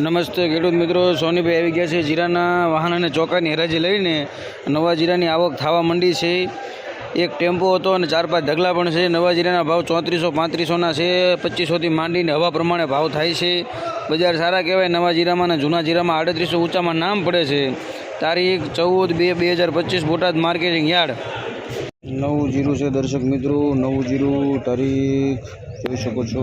નમસ્તે ખેડૂત મિત્રો, સોનીભાઈ આવી ગયા છે જીરાના વાહન અને ચોકાની હરાજી લઈને. નવા જીરાની આવક થવા માંડી છે. એક ટેમ્પો હતો અને ચાર પાંચ ઢગલા પણ છે. નવા જીરાના ભાવ ચોત્રીસો, પાંત્રીસોના છે. પચીસોથી માંડીને હવા પ્રમાણે ભાવ થાય છે. બજાર સારા કહેવાય, નવા જીરામાં અને જૂના જીરામાં આડત્રીસો ઊંચામાં નામ પડે છે. તારીખ ચૌદ બે બે હજાર પચીસ, બોટાદ માર્કેટિંગ યાર્ડ. નવું જીરું છે દર્શક મિત્રો, નવું જીરું તારીખ જોઈ શકો છો.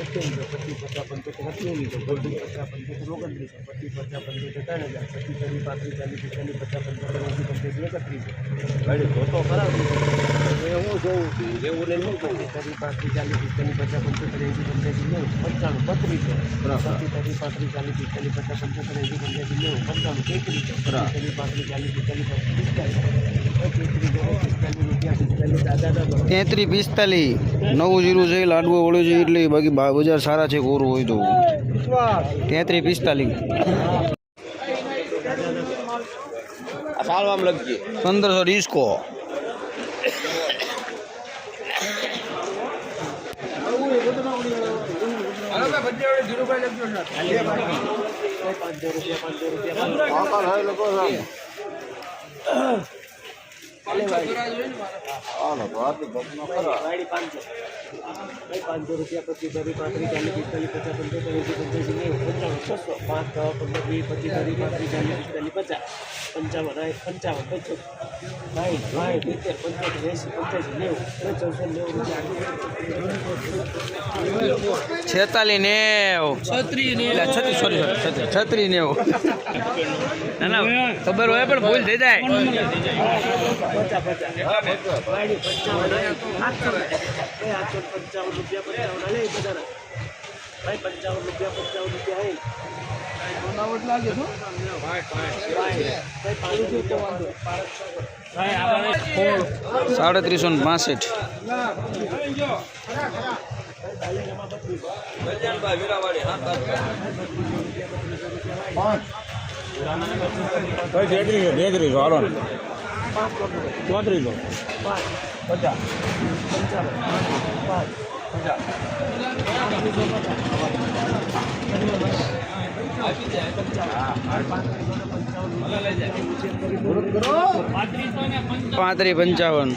સત્યાવીસો પચીસ પચાસ પંચોતેર સત્યાવીસો પચીસ પચાસ પંચોતેર ઓગણત્રીસો પચીસ પચાસ પંચોતેર ત્રણ હજાર પચીસ ચાલીસ પાંત્રીસ ચાલીસ પિસ્તાલીસ પચાસ પંચોતેર ઓગણીસ પંચોતેર એકત્રીસો ગાડી ધોતો ખરાબ પાલનો તેત્રીસ પિસ્તાલીસ. નવું જીરું છે લાડવો વળ્યો છે એટલે બાકી બજાર સારા છે કોરું હોય તો. તેત્રીસ પિસ્તાલીસ. પંદરસો ડિસ્કો પાંચસો રૂપિયા પચીસ ધરી પાંત્રીસ ચાલીસ પચાસ પંચોતેર પંચ્યાસી પંચાણું છસો પાંચ છ પંદર વીસ પચીસ ધરી પાંત્રીસ ચાલીસ પિસ્તાલીસ પચાસ પંચાવન સાઠ પંચાવન પચોતેર સાઠ સાઠ સિત્તેર પંચોતેર એંસી પંચ્યાસી નેવું પંચોતેર નેવું રૂપિયા છેતાલીસ નેવ. છત્રીસ છત્રીસ સોરી સોરી છત્રીસ. નેવ. ના ના ખબર હોય પણ ભૂલ થઈ જાય. રૂપિયા ભાઈ પંચાવન રૂપિયા પંચાવન રૂપિયા હે. સાડત્રીસો ને પાસઠ તેત્રીસો તેત્રીસો હાલો ને. ચોત્રીસો. પચાસ. પાંત્રીસ પંચાવન.